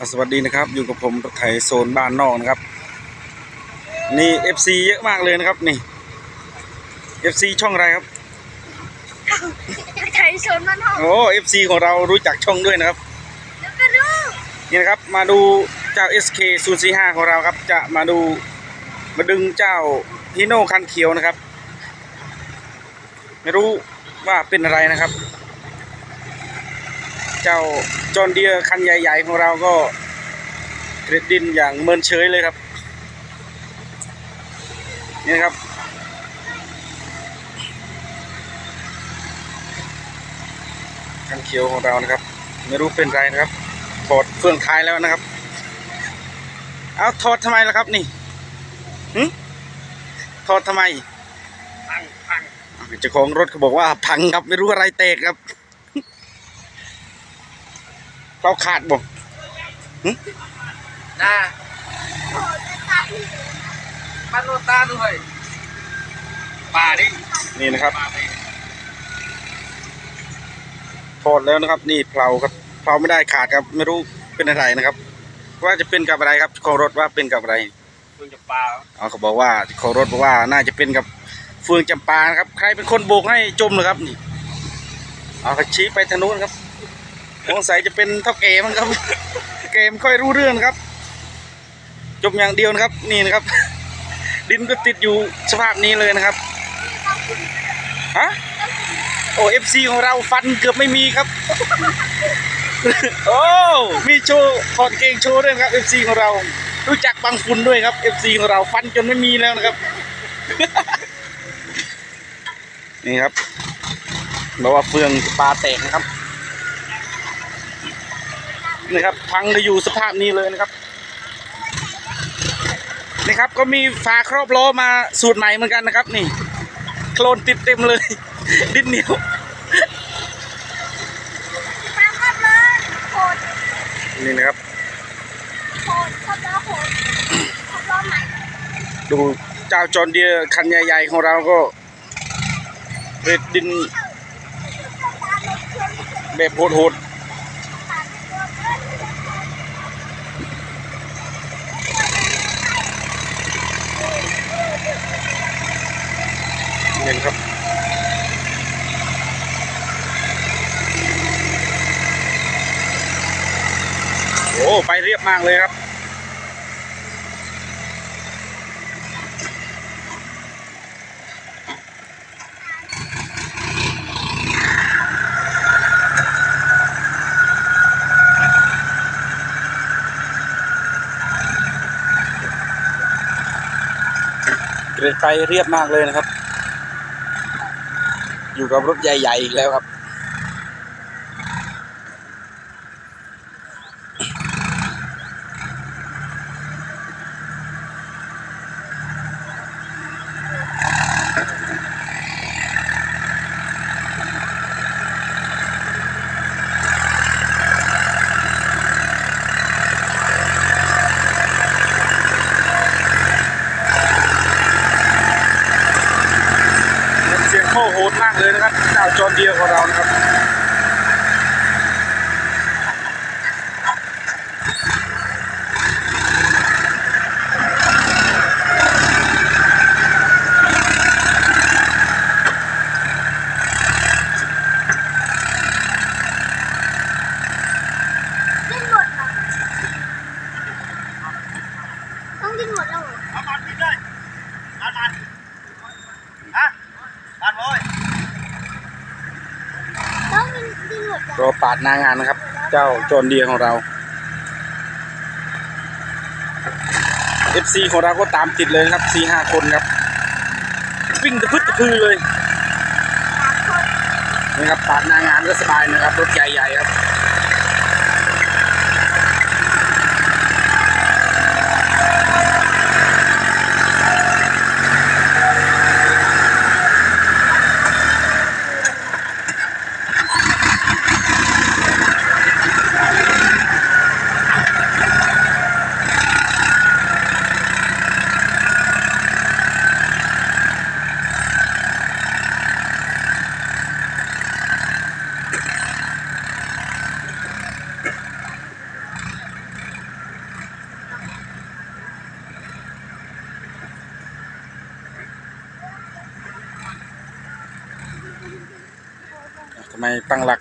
อะสวัสดีนะครับ อยู่กับผมรถไถโซนบ้านนอกนะครับ นี่ FC เยอะมากเลยนะครับนี่ FC ช่องอะไรครับไทยชนมันห้องโอ้ FC ของเรารู้จักช่องด้วยนะครับแล้วก็ดูนี่นะครับมาดูเจ้า SK 0 4 5ของเราครับ จะมาดูมาดึงเจ้าฮิโน่คันเขียวนะครับ ไม่รู้ว่าเป็นอะไรนะครับ เจ้าจอนเดียคันใหญ่ ๆ ของเราก็เกรดดินอย่างเมินเฉยเลยครับ นี่นะครับ คันเขียวของเรานะครับ ไม่รู้เป็นไรนะครับ ถอดเฟืองท้ายแล้วนะครับ เอาถอดทำไมล่ะครับนี่หึถอดทำไมพังพังเจ้าของรถเขาบอกว่าพังครับไม่รู้อะไรแตกครับ เราขาดบ่นะโอ้จะตายมันโนตาด้วยป่าดินี่นะครับ ป่าไปถอดแล้วนะครับ นี่เพลาครับเพลาไม่ได้ขาดครับ ไม่รู้เป็นอะไรนะครับ ว่าจะเป็นกับอะไรครับเจ้าของรถว่าเป็นกับอะไรเพิ่งจะป่าเอาเขาบอกว่าเจ้าของรถบอกว่าน่าจะเป็นกับเฟืองจำปานะครับ ใครเป็นคนโบกให้จมเลยครับ นี่เอาเขาชี้ไปทางนู้นครับ สงสัยจะเป็นเท่าเกมันครับ เกมค่อยรู้เรื่องครับ จมอย่างเดียวนะครับ นี่นะครับ ดินก็ติดอยู่สภาพนี้เลยนะครับฮะโอ้เอฟซีของเราฟันเกือบไม่มีครับ โอ้ มีโชว์ถอดเกงโชว์ด้วยครับเอฟซีของเรา รู้จักบางฝุ่นด้วยครับเอฟซีของเราฟันจนไม่มีแล้วนะครับ นี่ครับบอกว่าเฟืองปลาแตกนะครับ นี่ครับพังเลยอยู่สภาพนี้เลยนะครับนี่ครับก็มีฝาครอบล้อมาสูตรใหม่เหมือนกันนะครับ นี่ โคลนติดเต็มเลย ดินเหนียวตามครับเลยโหดนี่นะครับโหดขับล้อโหดขับล้อใหม่ดูเจ้าจอนเดียร์คันใหญ่ๆของเราก็เรดดินแบบโหด ๆนี่นครับโอ้ไปเรียบมากเลยครับเกรดไปเรียบมากเลยนะครับ อยู่กับรถใหญ่ๆอีกแล้วครับ เสียงโค้โหดมาก เลยนะครับเจ้าจอนเดียวของเรานะครับ ดิ้นหมดเหรอต้องดิ้นหมดแล้วเหรอ เอามันปิดเลยมันมันฮะมันโว้ย ต้องดิ้นดิ้นหมดเห รอรอปาดหน้างานนะครับ เจ้าจอนเดียของเรา FC ของเราก็ตามติดเลยครับ4 5คนครับ วิ่งตะพึดตะพือเลยนนะครับปาดหน้างานก็สบายนะครับ รถใหญ่ๆครับ ไม่ตั้งหลัก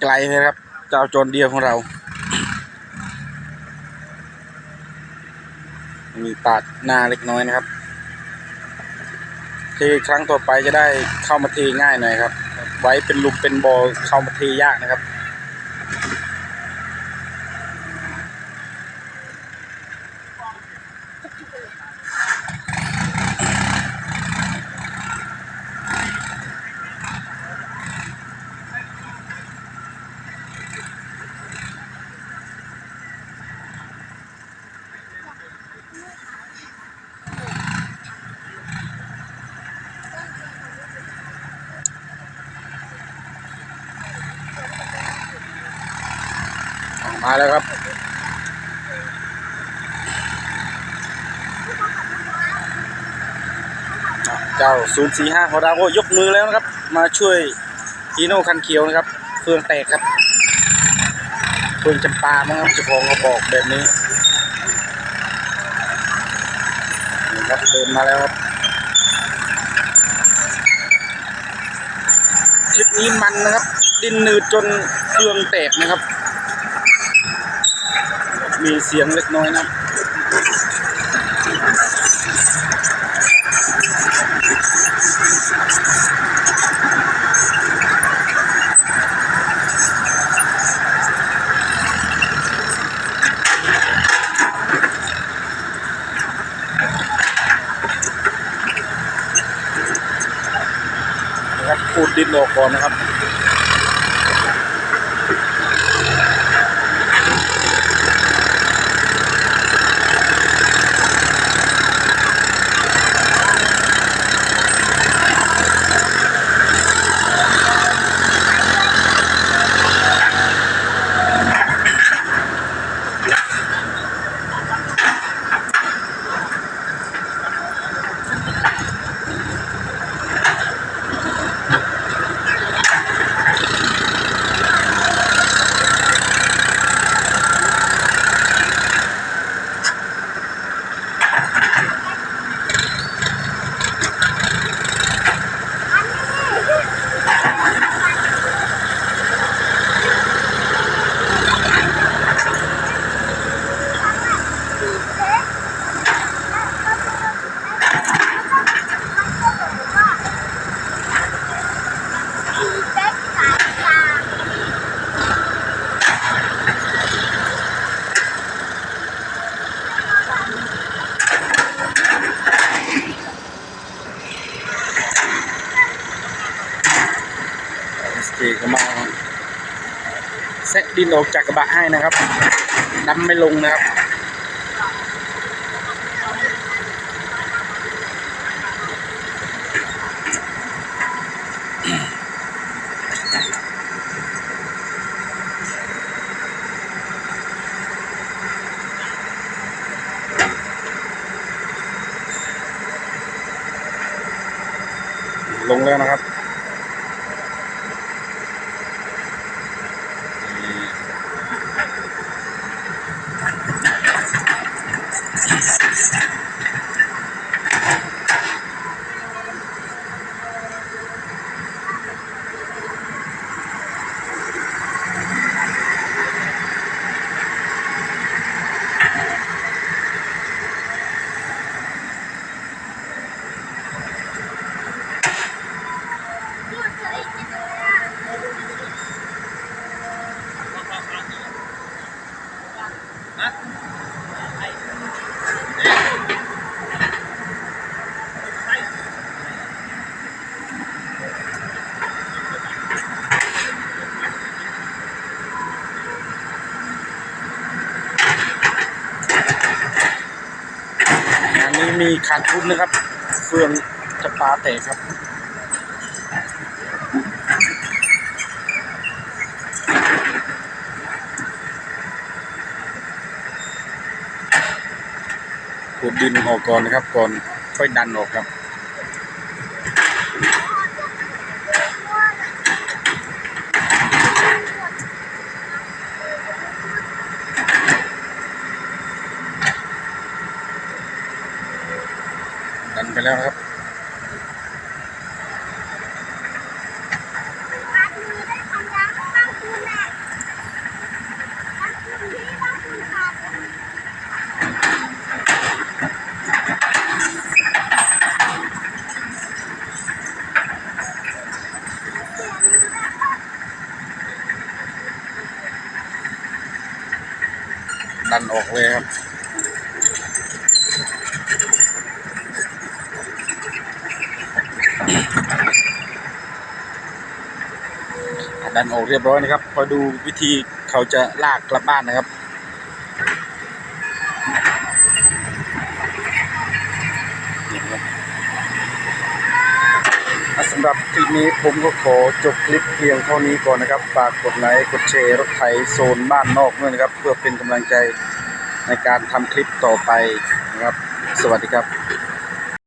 ไกลเลยครับ เจ้าโจนเดียวของเรา มีปาดหน้าเล็กน้อยนะครับทีครั้งต่อไปจะได้เข้ามาทีง่ายหน่อยครับ ไว้เป็นลุมเป็นบ่อเข้ามาทียากนะครับ มาแล้วครับ เจ้า 045ของเราก็ยกมือแล้วนะครับ มาช่วยฮีโน่คันเขียวนะครับ เฟืองแตกครับ เฟืองจำปามั้งครับเจ้าของเขาบอกแบบนี้นี่ครับเดินมาแล้วครับคลิปนี้มันนะครับ ดินนืดจนเฟืองแตกนะครับ มีเสียงเล็กน้อยนะครับขูดดินออกก่อนนะครับ ดินออกจากกระบะให้นะครับดำไม่ลงนะครับลงแล้วนะครับ มีขาดทุนนะครับ เฟืองจะปลาแตกครับขุดดินออกก่อนนะครับ ก่อนค่อยดันออกครับ ดันไปแล้วครับดันออกเลยครับ ดันออกเรียบร้อยนะครับพอดูวิธีเขาจะลากกลับบ้านนะครับสำหรับคลิปนี้ผมก็ขอจบคลิปเพียงเท่านี้ก่อนนะครับฝากกดไลค์กดแชร์รถไถโซนบ้านนอกด้วยนะครับ เพื่อเป็นกำลังใจในการทำคลิปต่อไปนะครับ สวัสดีครับ